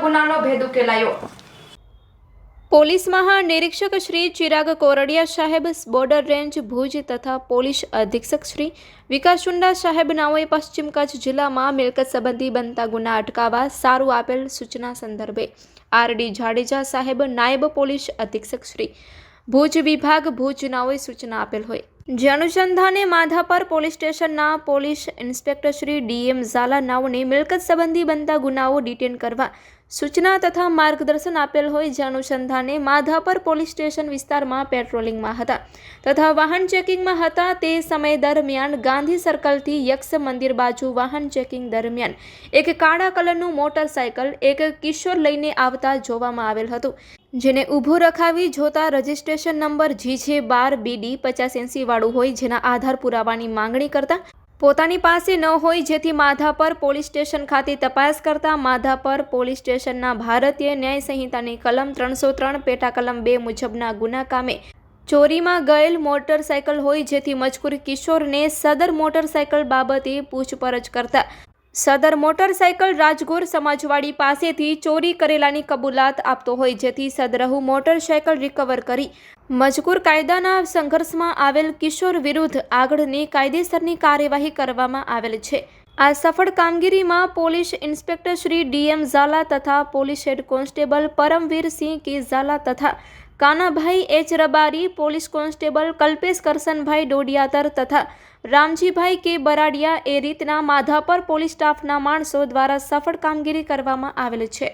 ગુનાનો ભેદ ઉકેલાયો. પોલીસ મહાનિરીક્ષક શ્રી ચિરાગ કોરડિયા સાહેબ બોર્ડર રેન્જ ભુજ તથા પોલીસ અધિક્ષક શ્રી વિકાસ ચુંડા સાહેબ નાઓએ પશ્ચિમ કચ્છ જિલ્લામાં મિલકત સંબંધી બનતા ગુના અટકાવવા સારું આપેલ સૂચના સંદર્ભે આરડી જાડેજા સાહેબ નાયબ પોલીસ અધિક્ષક શ્રી ભુજ વિભાગ ભુજ નાઓએ સૂચના આપેલ હોય. જે અનુસંધાને માધાપર પોલીસ સ્ટેશનના police inspector Shri DM Zala નાઓને મિલકત સંબંધી બનતા ગુનાઓ ડિટેન કરવા સૂચના તથા માર્ગદર્શન આપેલ હોય જે અનુસંધાને માધાપર પોલીસ સ્ટેશન વિસ્તારમાં પેટ્રોલિંગમાં હતા તથા વાહન ચેકિંગમાં હતા તે સમય દરમિયાન ગાંધી સર્કલથી યક્ષ મંદિર બાજુ વાહન ચેકિંગ દરમિયાન એક કાળા કલરનું મોટરસાયકલ એક કિશોર લઈને આવતા જોવામાં આવેલ હતું. જેને ઊભું રખાવી જોતા રજિસ્ટ્રેશન નંબર જી છે બાર બીડી પચાસ એંસી વાળું હોય જેના આધાર પુરાવાની માંગણી કરતા પોતાની પાસે ન હોય જેથી માધાપર પોલીસ સ્ટેશન ખાતે તપાસ કરતા માધાપર પોલીસ સ્ટેશનના ભારતીય ન્યાય સંહિતાની કલમ ત્રણસો ત્રણ પેટા કલમ બે મુજબના ગુના કામે ચોરીમાં ગયેલ મોટરસાયકલ હોય જેથી મજકૂર કિશોરને સદર મોટરસાયકલ બાબતે પૂછપરછ કરતા સદર મોટરસાયકલ રાજગોર સમાજવાડી પાસેથી ચોરી કરેલાની કબૂલાત આપતો હોય જેથી સદરહુ મોટરસાયકલ રિકવર કરી મજકૂર કાયદાના સંઘર્ષમાં આવેલ કિશોર વિરુદ્ધ આગળની કાયદેસરની કાર્યવાહી કરવામાં આવેલ છે. આ સફળ કામગીરીમાં police inspector Shri DM Zala તથા police head constable Paramvir Singh K Zala તથા Kanabhai H Rabari, police constable Kalpesh Karsanbhai Dodiyatar તથા રામજીભાઈ કે બરાડિયા એ રીતના માધાપર પોલીસ સ્ટાફના માણસો દ્વારા સફળ કામગીરી કરવામાં આવેલ છે.